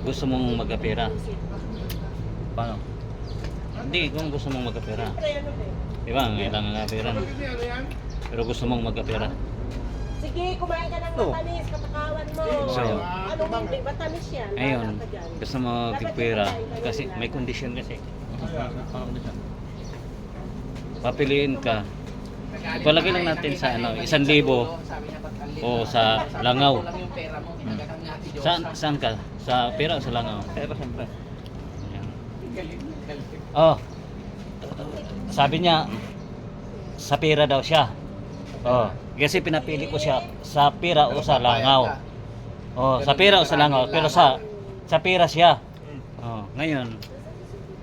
gusto mong magkapera. Paano? Hindi, kung gusto mong magkapera. Di ba, kailangan nga pera. no? Pero gusto mong magkapera. Sige, kumain ka ng Oh. matamis, katakawan mo. So- ano bang may matamis yan? Ayun, gusto mo magkapera kasi may condition kasi. Papiliin ka. Ipalagay lang natin sa ano, isang libo o sa langaw. Hmm. Saan, saan ka? Sa pera o sa langaw? Pero siyempre. Ayan. Oh. Sabi niya sa pera daw siya. Oh, kasi pinapili ko siya sa pera o sa langaw. Oh, sa pera o sa langaw, pero sa sa pera siya. Oh, ngayon.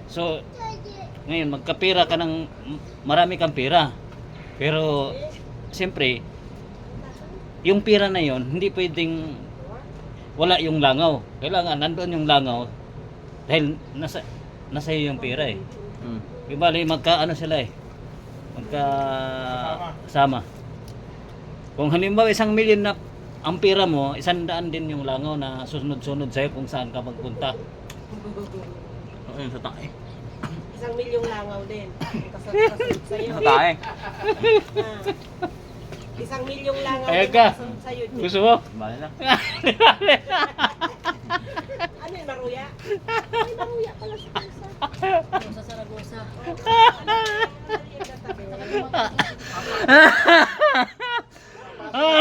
So ngayon magkapira ka ng marami kang pera. Pero siyempre yung pera na yon hindi pwedeng wala yung langaw. Kailangan nandoon yung langaw dahil nasa nasa iyo yung pera eh. Mm. Di bali magka ano sila eh. Magka sama. Kung halimbawa isang milyon na ang pera mo, isang daan din yung langaw na susunod-sunod sa'yo kung saan ka magpunta. Ano yun sa tae? Isang milyong langaw din. Kasunod sa'yo. Sa tae milyong langaw. Ayag ka. Sa'yo, Gusto mo? Bala na. ano yung maruya? Ay, maruya pala sa pusa. Pusa Saragosa. Oh,